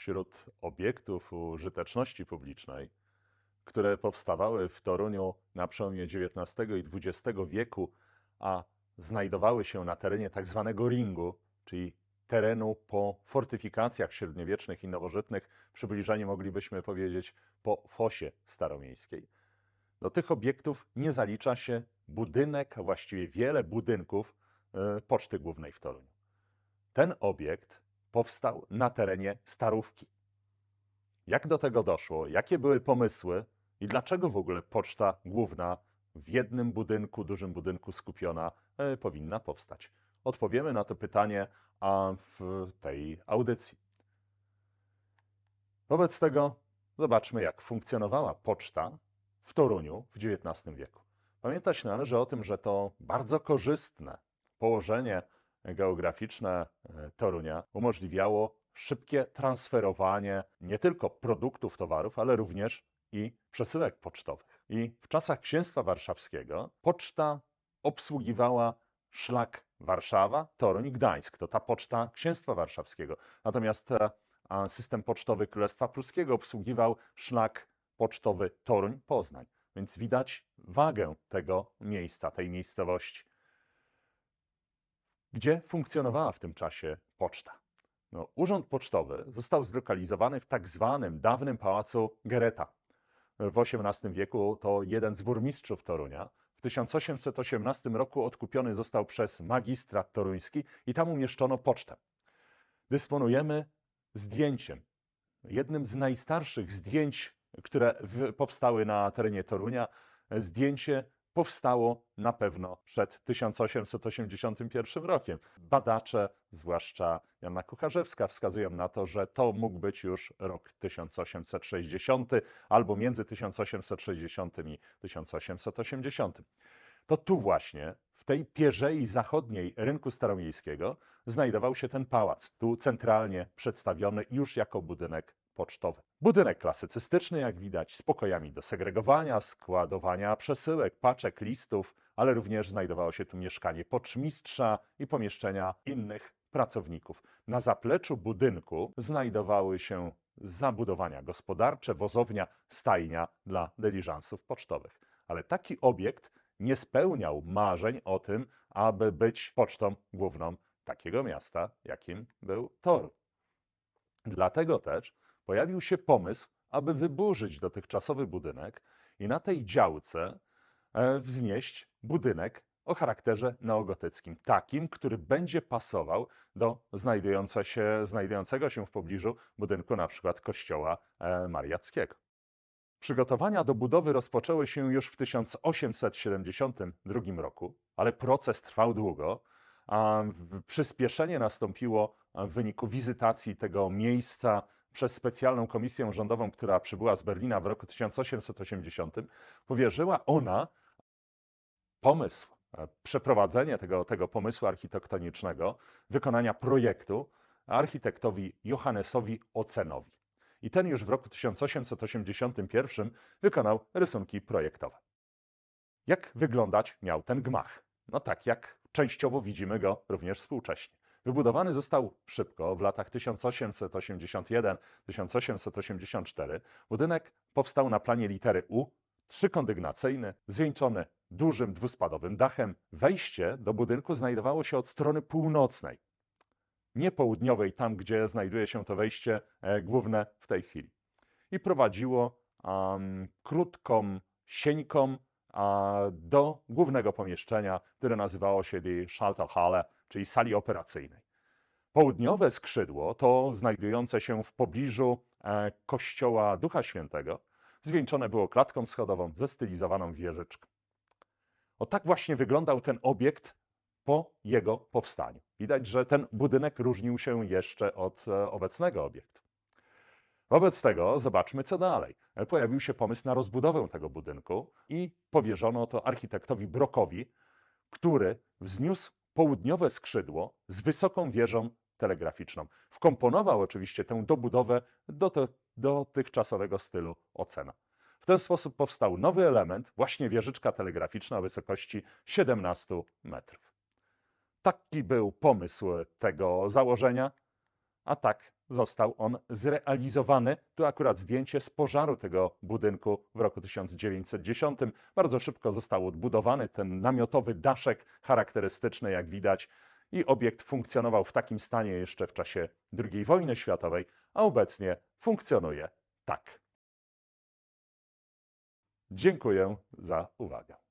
wśród obiektów użyteczności publicznej, które powstawały w Toruniu na przełomie XIX i XX wieku, a znajdowały się na terenie tak zwanego ringu, czyli terenu po fortyfikacjach średniowiecznych i nowożytnych, w przybliżeniu moglibyśmy powiedzieć po fosie staromiejskiej. Do tych obiektów nie zalicza się budynek, a właściwie wiele budynków e, Poczty Głównej w Toruniu. Ten obiekt powstał na terenie Starówki. Jak do tego doszło? Jakie były pomysły i dlaczego w ogóle Poczta Główna w jednym budynku, dużym budynku skupiona e, powinna powstać? Odpowiemy na to pytanie a w tej audycji. Wobec tego zobaczmy, jak funkcjonowała poczta w Toruniu w XIX wieku. Pamiętać należy o tym, że to bardzo korzystne położenie geograficzne e, Torunia umożliwiało szybkie transferowanie nie tylko produktów, towarów, ale również i przesyłek pocztowych. I w czasach Księstwa Warszawskiego poczta obsługiwała szlak Warszawa, Toruń, Gdańsk. To ta poczta Księstwa Warszawskiego. Natomiast e, system pocztowy Królestwa Pruskiego obsługiwał szlak pocztowy Toruń, Poznań. Więc widać wagę tego miejsca, tej miejscowości. Gdzie funkcjonowała w tym czasie poczta? No, urząd pocztowy został zlokalizowany w tak zwanym dawnym pałacu Gereta. W XVIII wieku to jeden z burmistrzów Torunia. W 1818 roku odkupiony został przez magistrat toruński i tam umieszczono pocztę. Dysponujemy zdjęciem. Jednym z najstarszych zdjęć, które powstały na terenie Torunia, zdjęcie powstało na pewno przed 1881 rokiem. Badacze, zwłaszcza Jana Kucharzewska, wskazują na to, że to mógł być już rok 1860 albo między 1860 i 1880. To tu właśnie, w tej pierzei zachodniej rynku staromiejskiego, znajdował się ten pałac, tu centralnie przedstawiony już jako budynek pocztowy. Budynek klasycystyczny, jak widać, z pokojami do segregowania, składowania przesyłek, paczek, listów, ale również znajdowało się tu mieszkanie poczmistrza i pomieszczenia innych pracowników. Na zapleczu budynku znajdowały się zabudowania gospodarcze, wozownia, stajnia dla dyliżansów pocztowych. Ale taki obiekt nie spełniał marzeń o tym, aby być pocztą główną takiego miasta, jakim był Tor. Dlatego też pojawił się pomysł, aby wyburzyć dotychczasowy budynek i na tej działce e, wznieść budynek o charakterze neogotyckim, takim, który będzie pasował do się, znajdującego się w pobliżu budynku na przykład kościoła e, mariackiego. Przygotowania do budowy rozpoczęły się już w 1872 roku, ale proces trwał długo, a przyspieszenie nastąpiło w wyniku wizytacji tego miejsca przez specjalną komisję rządową, która przybyła z Berlina w roku 1880. Powierzyła ona pomysł, e, przeprowadzenie tego, tego pomysłu architektonicznego, wykonania projektu architektowi Johannesowi Ocenowi. I ten już w roku 1881 wykonał rysunki projektowe. Jak wyglądać miał ten gmach? No tak jak częściowo widzimy go również współcześnie. Wybudowany został szybko w latach 1881-1884. Budynek powstał na planie litery U, trzykondygnacyjny, zwieńczony dużym dwuspadowym dachem. Wejście do budynku znajdowało się od strony północnej, nie południowej, tam gdzie znajduje się to wejście e, główne w tej chwili. I prowadziło um, krótką sieńką do głównego pomieszczenia, które nazywało się Die Schalterhalle, czyli sali operacyjnej. Południowe skrzydło to znajdujące się w pobliżu e, kościoła Ducha Świętego, zwieńczone było klatką schodową ze stylizowaną wieżyczką. O tak właśnie wyglądał ten obiekt po jego powstaniu. Widać, że ten budynek różnił się jeszcze od e, obecnego obiektu. Wobec tego zobaczmy, co dalej. Pojawił się pomysł na rozbudowę tego budynku i powierzono to architektowi Brokowi, który wzniósł południowe skrzydło z wysoką wieżą telegraficzną. Wkomponował oczywiście tę dobudowę do te, dotychczasowego stylu ocena. W ten sposób powstał nowy element, właśnie wieżyczka telegraficzna o wysokości 17 metrów. Taki był pomysł tego założenia, a tak został on zrealizowany. Tu akurat zdjęcie z pożaru tego budynku w roku 1910. Bardzo szybko został odbudowany ten namiotowy daszek charakterystyczny, jak widać, i obiekt funkcjonował w takim stanie jeszcze w czasie II wojny światowej, a obecnie funkcjonuje tak. Dziękuję za uwagę.